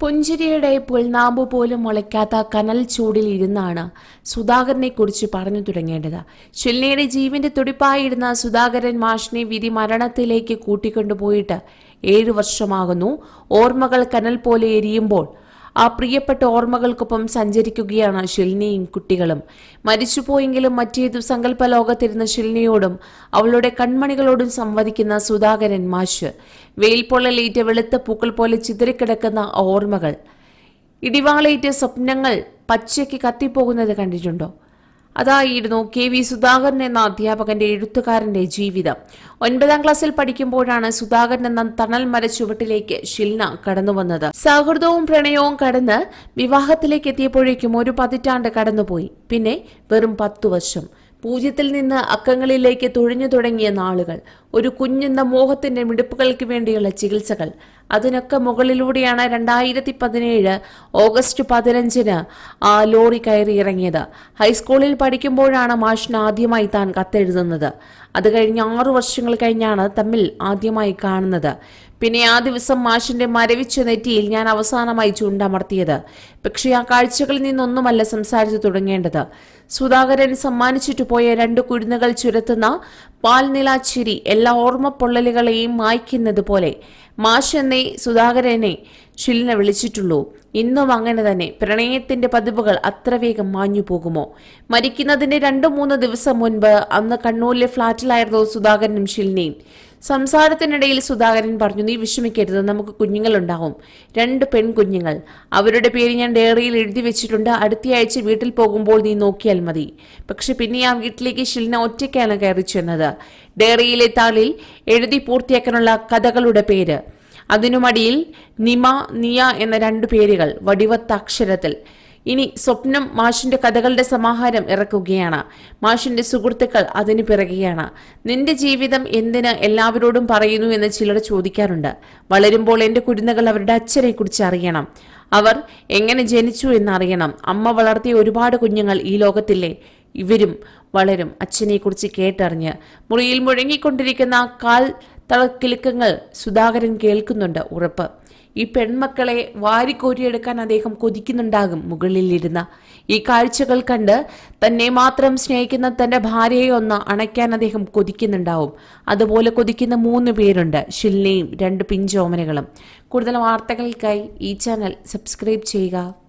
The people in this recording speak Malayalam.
പുഞ്ചിരിയുടെ പുൽനാമ്പ് പോലും മുളയ്ക്കാത്ത കനൽ ചൂടിൽ ഇരുന്നാണ് സുധാകരനെ കുറിച്ച് പറഞ്ഞു തുടങ്ങേണ്ടത്. ഷിൽനയുടെ ജീവന്റെ തുടിപ്പായിരുന്ന സുധാകരൻ മാഷിനെ വിധി മരണത്തിലേക്ക് കൂട്ടിക്കൊണ്ടുപോയിട്ട് ഏഴു വർഷമാകുന്നു. ഓർമ്മകൾ കനൽ പോലെ എരിയുമ്പോൾ ആ പ്രിയപ്പെട്ട ഓർമ്മകൾക്കൊപ്പം സഞ്ചരിക്കുകയാണ് ഷിൽനിയും കുട്ടികളും. മരിച്ചുപോയെങ്കിലും മറ്റേതു സങ്കല്പ ലോകത്തിരുന്ന ഷിൽനിയോടും അവളുടെ കൺമണികളോടും സംവദിക്കുന്ന സുധാകരൻ മാഷ്. വെയിൽപ്പൊള്ളലേറ്റ വെളുത്ത പൂക്കൾ പോലെ ചിതറിക്കിടക്കുന്ന ഓർമ്മകൾ. ഇടിവാളേറ്റ സ്വപ്നങ്ങൾ പച്ചയ്ക്ക് കത്തിപ്പോകുന്നത് കണ്ടിട്ടുണ്ടോ? അതായിരുന്നു കെ വി സുധാകരൻ എന്ന അധ്യാപകന്റെ എഴുത്തുകാരന്റെ ജീവിതം. ഒൻപതാം ക്ലാസ്സിൽ പഠിക്കുമ്പോഴാണ് സുധാകരൻ എന്ന തണൽ മര ചുവട്ടിലേക്ക് ഷിൽന കടന്നുവന്നത് സൗഹൃദവും പ്രണയവും കടന്ന് വിവാഹത്തിലേക്ക് എത്തിയപ്പോഴേക്കും ഒരു പതിറ്റാണ്ട് കടന്നുപോയി. പിന്നെ വെറും പത്തു വർഷം. പൂജ്യത്തിൽ നിന്ന് അക്കങ്ങളിലേക്ക് തുഴഞ്ഞു തുടങ്ങിയ നാളുകൾ ഒരു കുഞ്ഞെന്ന മോഹത്തിന്റെ മിടുപ്പുകൾക്ക് വേണ്ടിയുള്ള ചികിത്സകൾ. അതിനൊക്കെ മുകളിലൂടെയാണ് രണ്ടായിരത്തി പതിനേഴ് ഓഗസ്റ്റ് പതിനഞ്ചിന് ആ ലോറി കയറി ഇറങ്ങിയത്. ഹൈസ്കൂളിൽ പഠിക്കുമ്പോഴാണ് മാഷിന് ആദ്യമായി താൻ കത്തെഴുതുന്നത്. അത് കഴിഞ്ഞ് ആറു വർഷങ്ങൾ കഴിഞ്ഞാണ് തമ്മിൽ ആദ്യമായി കാണുന്നത്. പിന്നെ ആ ദിവസം മാഷിന്റെ മരവിച്ച നെറ്റിയിൽ ഞാൻ അവസാനമായി ചൂണ്ടമർത്തിയത്. പക്ഷേ ആ കാഴ്ചകളിൽ നിന്നൊന്നുമല്ല സംസാരിച്ചു തുടങ്ങേണ്ടത്. സുധാകരൻ സമ്മാനിച്ചിട്ട് പോയ രണ്ട് കുരുന്നുകൾ ചുരത്തുന്ന പാൽനിലാച്ചിരി എല്ലാ ഓർമ്മപ്പൊള്ളലുകളെയും മായ്ക്കുന്നത് പോലെ മാഷ് എന്നേ സുധാകരനെ ഷിലിനെ വിളിച്ചിട്ടുള്ളൂ. ഇന്നും അങ്ങനെ തന്നെ പ്രണയത്തിന്റെ പതിവുകൾ അത്ര വേഗം മാഞ്ഞു പോകുമോ? മരിക്കുന്നതിന്റെ രണ്ടു മൂന്ന് ദിവസം മുൻപ് അന്ന് കണ്ണൂരിലെ ഫ്ളാറ്റിലായിരുന്നു സുധാകരനും ഷിലിനെയും സംസാരത്തിനിടയിൽ സുധാകരൻ പറഞ്ഞു നീ വിഷമിക്കരുത് നമുക്ക് കുഞ്ഞുങ്ങളുണ്ടാവും. രണ്ട് പെൺകുഞ്ഞുങ്ങൾ. അവരുടെ പേര് ഞാൻ ഡയറിയിൽ എഴുതി വെച്ചിട്ടുണ്ട്. അടുത്തയാഴ്ച വീട്ടിൽ പോകുമ്പോൾ നീ നോക്കിയാൽ മതി. പക്ഷെ പിന്നെ ആ വീട്ടിലേക്ക് ഷിൽന ഒറ്റയ്ക്കാണ് കയറി ചെന്നത്. ഡയറിയിലെ താളിൽ എഴുതി പൂർത്തിയാക്കാനുള്ള കഥകളുടെ പേര്. അതിനുമടിയിൽ നിമ നിയ എന്ന രണ്ടു പേരുകൾ വടിവത്ത അക്ഷരത്തിൽ. ഇനി സ്വപ്നം മാഷിന്റെ കഥകളുടെ സമാഹാരം ഇറക്കുകയാണ്. മാഷിന്റെ സുഹൃത്തുക്കൾ അതിന് പിറകെയാണ്. നിന്റെ ജീവിതം എന്തിന് എല്ലാവരോടും പറയുന്നു എന്ന് ചിലർ ചോദിക്കാറുണ്ട്. വളരുമ്പോൾ എന്റെ കുരുന്നുകൾ അവരുടെ അച്ഛനെ കുറിച്ച് അറിയണം. അവർ എങ്ങനെ ജനിച്ചു എന്നറിയണം. അമ്മ വളർത്തിയ ഒരുപാട് കുഞ്ഞുങ്ങൾ ഈ ലോകത്തില്ലേ? ഇവരും വളരും അച്ഛനെക്കുറിച്ച് കേട്ടറിഞ്ഞ്. മുറിയിൽ മുഴങ്ങിക്കൊണ്ടിരിക്കുന്ന കാൽ തളക്കിലുക്കങ്ങൾ സുധാകരൻ കേൾക്കുന്നുണ്ട് ഉറപ്പ്. ഈ പെൺമക്കളെ വാരിക്കോരിയെടുക്കാൻ അദ്ദേഹം കൊതിക്കുന്നുണ്ടാകും മുകളിലിരുന്ന. ഈ കാഴ്ചകൾ കണ്ട് തന്നെ മാത്രം സ്നേഹിക്കുന്ന തന്റെ ഭാര്യയെ ഒന്ന് അണയ്ക്കാൻ അദ്ദേഹം കൊതിക്കുന്നുണ്ടാവും. അതുപോലെ കൊതിക്കുന്ന മൂന്ന് പേരുണ്ട് ഷിൽനയും രണ്ട് പിഞ്ചോമനകളും. കൂടുതൽ വാർത്തകൾക്കായി ഈ ചാനൽ സബ്സ്ക്രൈബ് ചെയ്യുക.